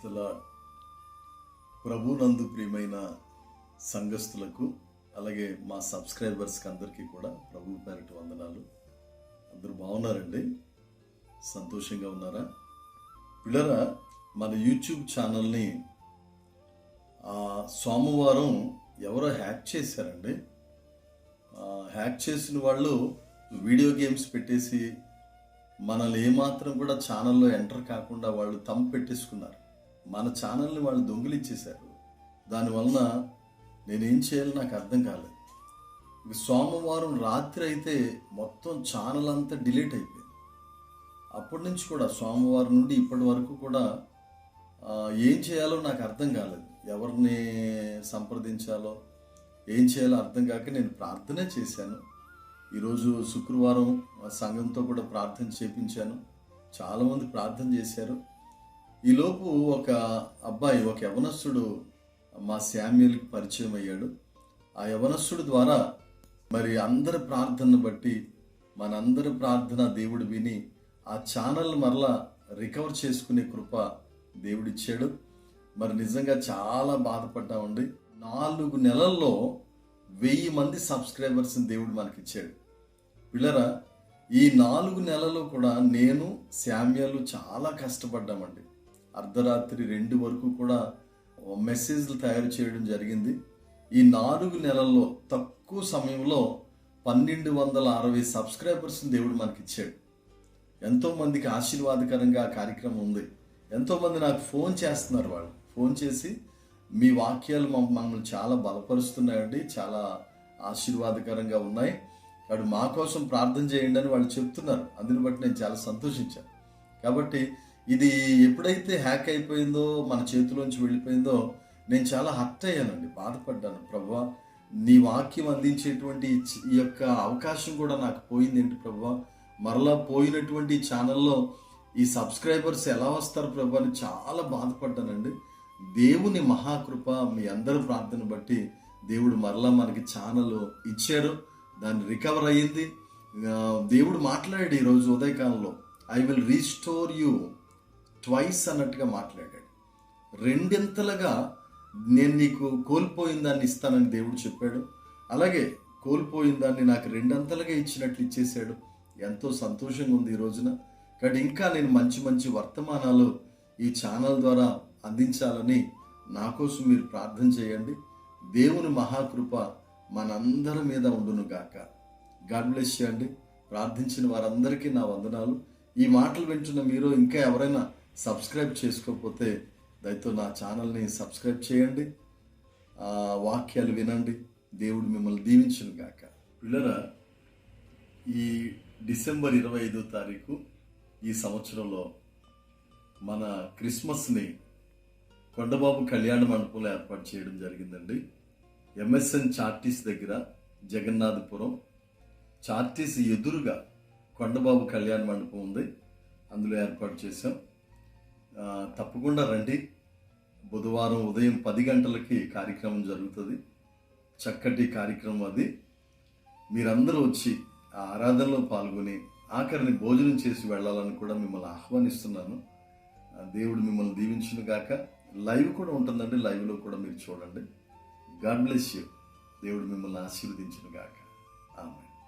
సంఘస్థుల ప్రభునందు ప్రియమైన సంఘస్థులకు అలాగే మా సబ్స్క్రైబర్స్కి అందరికీ కూడా ప్రభు పేరటి వందనాలు. అందరూ బాగున్నారండి? సంతోషంగా ఉన్నారా? పిల్లరా మన యూట్యూబ్ ఛానల్ని సోమవారం ఎవరో హ్యాక్ చేశారండి. హ్యాక్ చేసిన వాళ్ళు వీడియో గేమ్స్ పెట్టేసి మనల్ని ఏమాత్రం కూడా ఛానల్లో ఎంటర్ కాకుండా వాళ్ళు తమ్ పెట్టేసుకున్నారు. మన ఛానల్ని వాళ్ళు దొంగిలించేశారు దానివలన నేనేం చేయాలో నాకు అర్థం కాలేదు. సోమవారం రాత్రి అయితే మొత్తం ఛానల్ అంతా డిలీట్ అయిపోయింది. అప్పటి నుంచి కూడా సోమవారం నుండి ఇప్పటి వరకు కూడా ఏం చేయాలో నాకు అర్థం కాలేదు. ఎవరిని సంప్రదించాలో ఏం చేయాలో అర్థం కాక నేను ప్రార్థనే చేశాను. ఈరోజు శుక్రవారం సంఘంతో కూడా ప్రార్థన చేపించాను. చాలామంది ప్రార్థన చేశారు. ఈలోపు ఒక అబ్బాయి ఒక యవనస్తుడు మా శామ్యుల్కి పరిచయం అయ్యాడు. ఆ యవనస్తుడు ద్వారా మరి అందరి ప్రార్థనను బట్టి మనందరి ప్రార్థన దేవుడు విని ఆ ఛానల్ మరలా రికవర్ చేసుకునే కృప దేవుడిచ్చాడు. మరి నిజంగా చాలా బాధపడ్డామండి నాలుగు నెలల్లో వెయ్యి మంది సబ్స్క్రైబర్స్ని దేవుడు మనకిచ్చాడు. పిల్లరా ఈ నాలుగు నెలలు కూడా నేను శామ్యాలు చాలా కష్టపడ్డామండి. అర్ధరాత్రి రెండు వరకు కూడా మెసేజ్లు తయారు చేయడం జరిగింది. ఈ నాలుగు నెలల్లో తక్కువ సమయంలో పన్నెండు వందల అరవై సబ్స్క్రైబర్స్ని దేవుడు మనకిచ్చాడు. ఇచ్చాడు ఎంతోమందికి ఆశీర్వాదకరంగా ఆ కార్యక్రమం ఉంది. ఎంతోమంది నాకు ఫోన్ చేస్తున్నారు వాళ్ళు. ఫోన్ చేసి మీ వాక్యాలు మమ్మల్ని చాలా బలపరుస్తున్నాయండి. చాలా ఆశీర్వాదకరంగా ఉన్నాయి. వాడు మా కోసం ప్రార్థన చేయండి అని వాళ్ళు చెప్తున్నారు. అందుని బట్టి నేను చాలా సంతోషించాను. కాబట్టి ఇది ఎప్పుడైతే హ్యాక్ అయిపోయిందో మన చేతిలోంచి వెళ్ళిపోయిందో నేను చాలా హర్ట్ అయ్యానండి బాధపడ్డాను. ప్రభు నీ వాక్యం అందించేటువంటి ఈ యొక్క అవకాశం కూడా నాకు పోయింది ఏంటి మరలా పోయినటువంటి ఛానల్లో ఈ సబ్స్క్రైబర్స్ ఎలా వస్తారు ప్రభు అని చాలా బాధపడ్డానండి. దేవుని మహాకృప మీ అందరి ప్రార్థన బట్టి దేవుడు మరలా మనకి ఛానల్ ఇచ్చారు దాన్ని రికవర్ అయ్యింది. దేవుడు మాట్లాడాడు ఈరోజు ఉదయకాలంలో I will restore you twice అన్నట్టుగా మాట్లాడాడు. రెండింతలుగా నేను నీకు కోల్పోయిన దాన్ని ఇస్తానని దేవుడు చెప్పాడు. అలాగే కోల్పోయిన దాన్ని నాకు రెండంతలుగా ఇచ్చినట్లు ఇచ్చేశాడు. ఎంతో సంతోషంగా ఉంది ఈ రోజున. కాబట్టి ఇంకా నేను మంచి మంచి వర్తమానాలు ఈ ఛానల్ ద్వారా అందించాలని నా కోసం మీరు ప్రార్థన చేయండి. దేవుని మహాకృప మనందరి మీద ఉండును గాక. గాడ్ బ్లెస్ చేయండి ప్రార్థించిన వారందరికీ నా వందనాలు. ఈ మాటలు వింటున్న మీరు ఇంకా ఎవరైనా సబ్స్క్రైబ్ చేసుకోకపోతే దయతో నా ఛానల్ని సబ్స్క్రైబ్ చేయండి. వాక్యాలు వినండి. దేవుడు మిమ్మల్ని దీవించును గాక. పిల్లరా ఈ డిసెంబర్ ఇరవై ఐదో తారీఖు ఈ సంవత్సరంలో మన క్రిస్మస్ని కొండబాబు కళ్యాణ మండపంలో ఏర్పాటు చేయడం జరిగిందండి. ఎంఎస్ఎన్ చార్టీస్ దగ్గర జగన్నాథపురం. చార్టీస్ ఎదురుగా కొండబాబు కళ్యాణ మండపం ఉంది. అందులో ఏర్పాటు చేశాం. తప్పకుండా రండి. బుధవారం ఉదయం పది గంటలకి కార్యక్రమం జరుగుతుంది. చక్కటి కార్యక్రమం అది. మీరందరూ వచ్చి ఆ ఆరాధనలో పాల్గొని ఆఖరిని భోజనం చేసి వెళ్ళాలని కూడా మిమ్మల్ని ఆహ్వానిస్తున్నాను. ఆ దేవుడు మిమ్మల్ని దీవించును గాక. లైవ్ కూడా ఉంటుందండి. లైవ్లో కూడా మీరు చూడండి. God bless you. దేవుడు మిమ్మల్ని ఆశీర్వదించును గాక. ఆమె